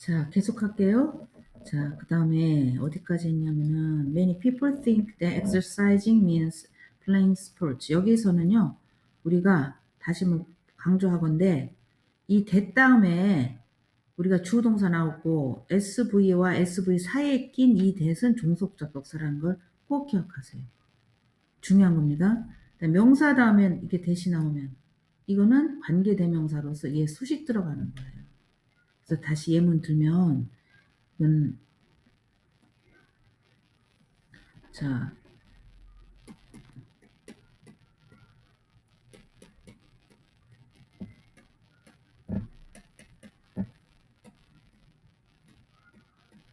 자, 계속 할게요. 자, 그 다음에 어디까지 했냐면은 Many people think that exercising means playing sports. 여기서는요, 우리가 다시 한번 강조하건데 이 that 다음에 우리가 주동사 나오고 SV와 SV 사이에 낀이 that은 종속접속사라는 걸 꼭 기억하세요. 중요한 겁니다. 명사 다음에 이게 대시 나오면 이거는 관계대명사로서 얘 수식 들어가는 거예요. 그래서 다시 예문 들면 이건 자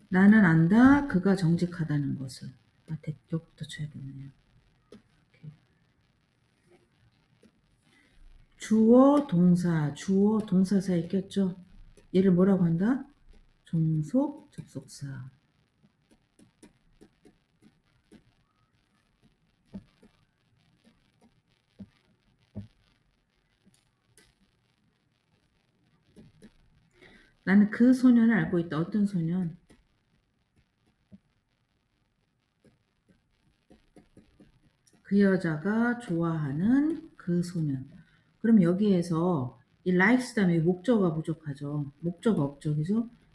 나는 안다 그가 정직하다는 것을 아 대격부터 쳐야겠네요. 주어 동사 주어 동사 사이 꼈죠. 얘를 뭐라고 한다? 종속 접속사. 나는 그 소년을 알고 있다. 어떤 소년? 그 여자가 좋아하는 그 소년. 그럼 여기에서 이 likes 다음에 목적어가 부족하죠. 목적어?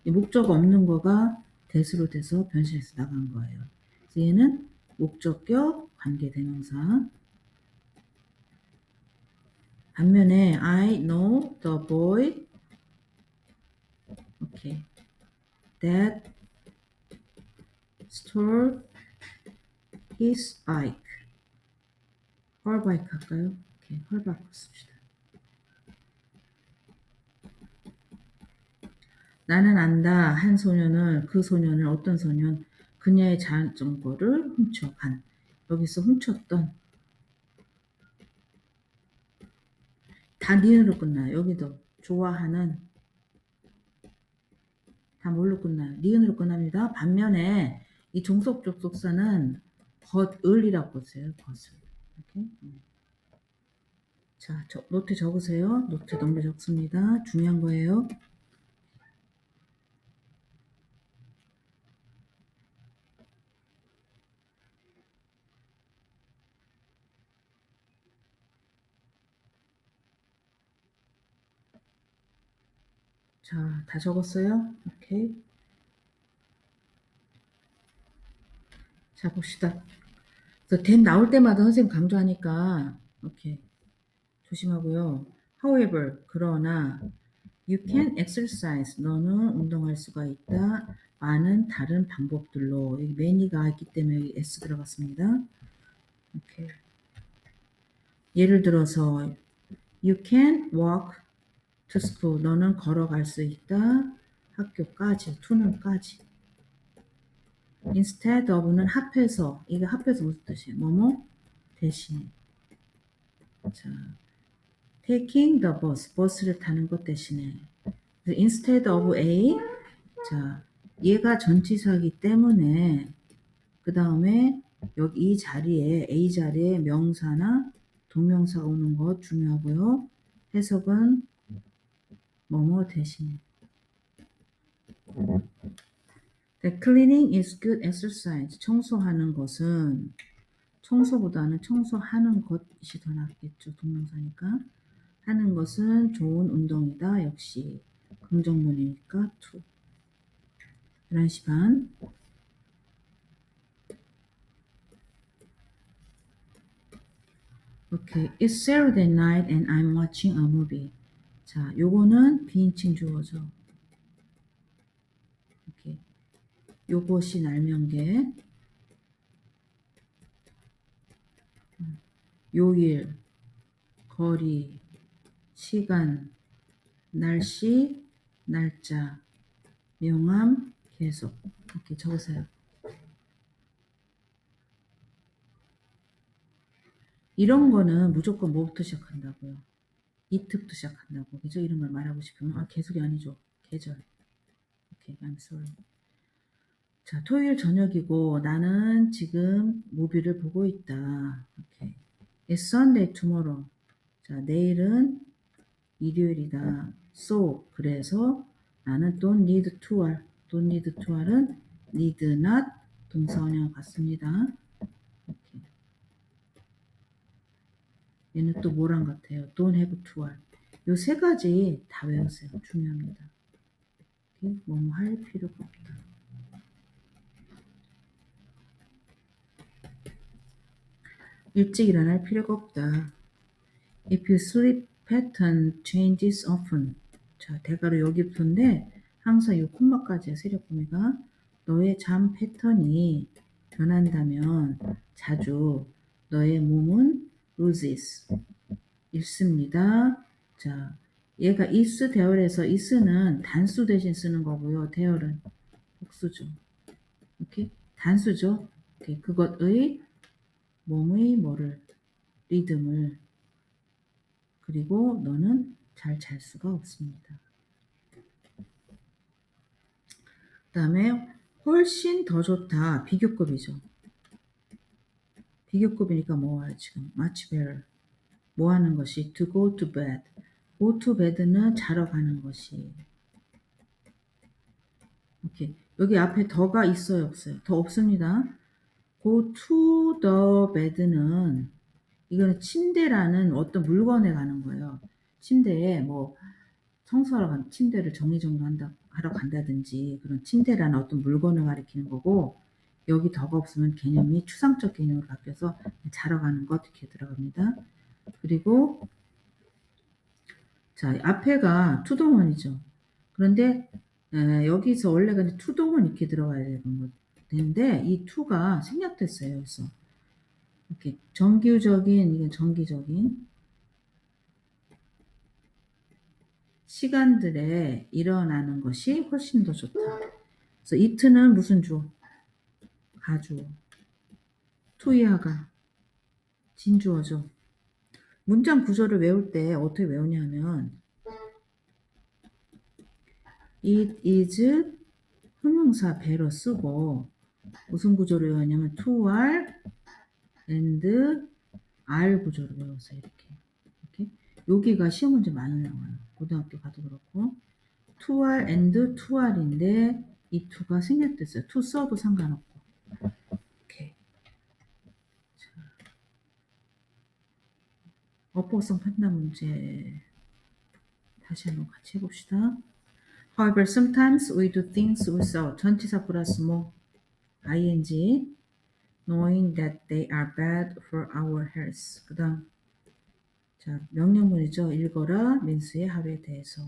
이 목적어 없는 거가 대수로 돼서 변신해서 나간 거예요. 그래서 얘는 목적격 관계 대명사. 반면에 I know the boy okay that stole his bike. bike 할까요? her bike 씁시다. 나는 안다 한 소년을 그 소년을 어떤 소년? 그녀의 자전거를 훔쳐간. 여기서 훔쳤던. 다 니은으로 끝나요. 여기도 좋아하는. 다 뭘로 끝나요? 니은으로 끝납니다. 반면에 이 종속 접속사는 겉을이라고 보세요. 겉을. 이렇게. 음. 자 저, 노트 적으세요. 노트 넘겨 적습니다. 중요한 거예요 자, 다 적었어요? 오케이. 자, 봅시다. 그래서 된 나올 때마다 선생님 강조하니까, 오케이. 조심하고요. However, 그러나, you can exercise. 너는 운동할 수가 있다. 많은 다른 방법들로. 여기 many가 있기 때문에 s 들어갔습니다. 오케이. 예를 들어서, you can walk school. 너는 걸어갈 수 있다. 학교까지, to는까지. instead of는 합해서. 이게 합해서 무슨 뜻이에요? 뭐뭐 대신에. 자, taking the bus. 버스를 타는 것 대신에. instead of A. 자, 얘가 전치사이기 때문에 그 다음에 여기 이 자리에 A 자리에 명사나 동명사가 오는 것 중요하고요. 해석은 뭐뭐 대신에. The cleaning is good exercise. 청소하는 것은 청소보다는 청소하는 것이 더 낫겠죠. 동명사니까. 하는 것은 좋은 운동이다. 역시 긍정문이니까 to. 11시 반. 오케이. It's Saturday night and I'm watching a movie. 자, 요거는 비인칭 주어죠. 이렇게. 요것이 날명계. 요일, 거리, 시간, 날씨, 날짜, 명함, 계속. 이렇게 적으세요. 이런 거는 무조건 뭐부터 시작한다고요? 이트부터 시작한다고. 그죠? 이런 걸 말하고 싶으면, 아, 계속이 아니죠. 계절. 오케이, I'm sorry. 자, 토요일 저녁이고, 나는 지금 무비를 보고 있다. 오케이. It's Sunday tomorrow. 자, 내일은 일요일이다. So, 그래서 나는 don't need to를 don't need to는 need not 동사원형 같습니다. 이렇게. 얘는 또 뭐랑 같아요? don't have to를. 요세 가지 다 외우세요. 중요합니다. 뭐뭐 할 필요가 없다. 일찍 일어날 필요가 없다. If your sleep pattern changes often. 자, 대가로 여기부터인데 항상 이 콤마까지야 세력 범위가 너의 잠 패턴이 변한다면 자주 너의 몸은 loses 잃습니다. 자, 얘가 is 대열에서 is는 단수 대신 쓰는 거고요. 대열은 복수죠. 이렇게 단수죠. 이렇게 그것의 몸의 뭐를 리듬을 그리고 너는 잘 잘 수가 없습니다. 그 다음에 훨씬 더 좋다. 비교급이죠. 비교급이니까 뭐예요 지금? much better. 뭐 하는 것이? to go to bed. go to bed는 자러 가는 것이. 오케이. 여기 앞에 더가 있어요? 없어요? 더 없습니다. go to the bed는 이거는 침대라는 어떤 물건에 가는 거예요. 침대에 뭐 청소하러 간 침대를 정리정돈한다 하러 간다든지 그런 침대라는 어떤 물건을 가리키는 거고 여기 덕가 없으면 개념이 추상적 개념으로 바뀌어서 자러 가는 것 이렇게 들어갑니다. 그리고 자 앞에가 투동원이죠. 그런데 에, 여기서 원래가 투동원 이렇게 들어가야 되는 건데 이 투가 생략됐어요. 그래서 이렇게 정규적인 이게 정기적인 시간들에 일어나는 것이 훨씬 더 좋다. 그래서 이트는 무슨 주? 가주. 투이하가 진주어죠. 문장 구조를 외울 때 어떻게 외우냐면 it is 형용사 배로 쓰고 무슨 구조를 외우냐면 to are and R 구조를 외웠어요. 이렇게. 이렇게. 여기가 시험 문제 많이 나와요. 고등학교 가도 그렇고. to R and to R인데 이 to가 생략됐어요. to 써도 상관없고. 이렇게. 자. 어법성 판단 문제 다시 한번 같이 해봅시다. However, sometimes we do things without 전치사 플러스 뭐 ing knowing that they are bad for our health. 그 다음, 자, 명령문이죠. 읽어라. 민수의 하루에 대해서.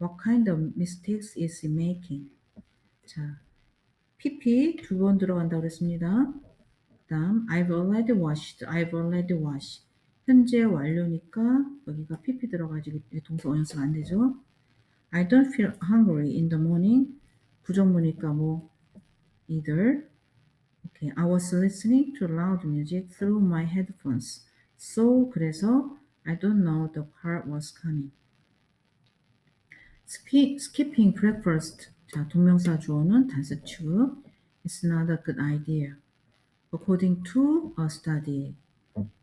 What kind of mistakes is he making? 자, PP 두 번 들어간다고 그랬습니다. 그 다음, I've already washed. I've already washed. 현재 완료니까 여기가 PP 들어가지고 동사 원형성 안 되죠. I don't feel hungry in the morning. 부정문이니까 뭐 either Okay, I was listening to loud music through my headphones. So 그래서 I don't know the car was coming. Spi- skipping breakfast. 자, 동명사 주어는 단수 to. It's not a good idea. According to a study.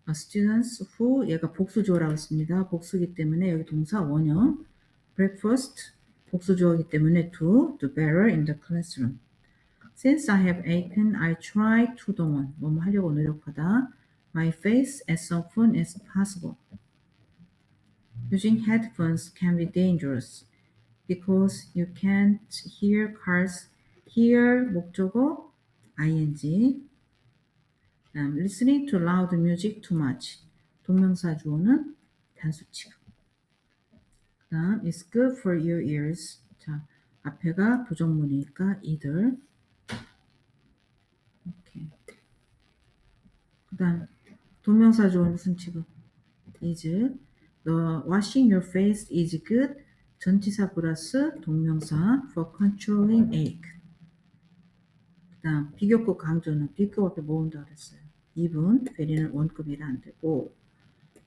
Students who 얘가 복수 주어라고 했습니다. 복수기 때문에 여기 동사 원형. breakfast 복수 주어이기 때문에 to do better in the classroom. Since I have aching, I try to 동원. 뭐뭐 하려고 노력하다. My face as often as possible. Using headphones can be dangerous because you can't hear cars. Hear 목적어 ing. Um, listening to loud music too much. 동명사 주어는 단수 취급. 그 다음 it's good for your ears. 자, 앞에가 부정문이니까 either. 이렇게. 그 다음 동명사 주어 무슨 취급? is. The washing your face is good. 전치사 플러스 동명사 for controlling ache. 그다음 비교급 강조는 B급 앞에 모은다 그랬어요. 2분 베리는 원급이라 안 되고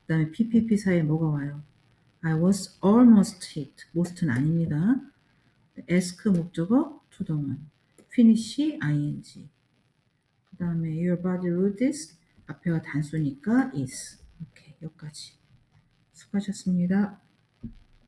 그다음에 PPP 사이에 뭐가 와요? I was almost hit. most는 아닙니다. ask 목적어 투동은 finish ing 그 다음에 your body loses 앞에가 단수니까 is 이렇게 여기까지 수고하셨습니다.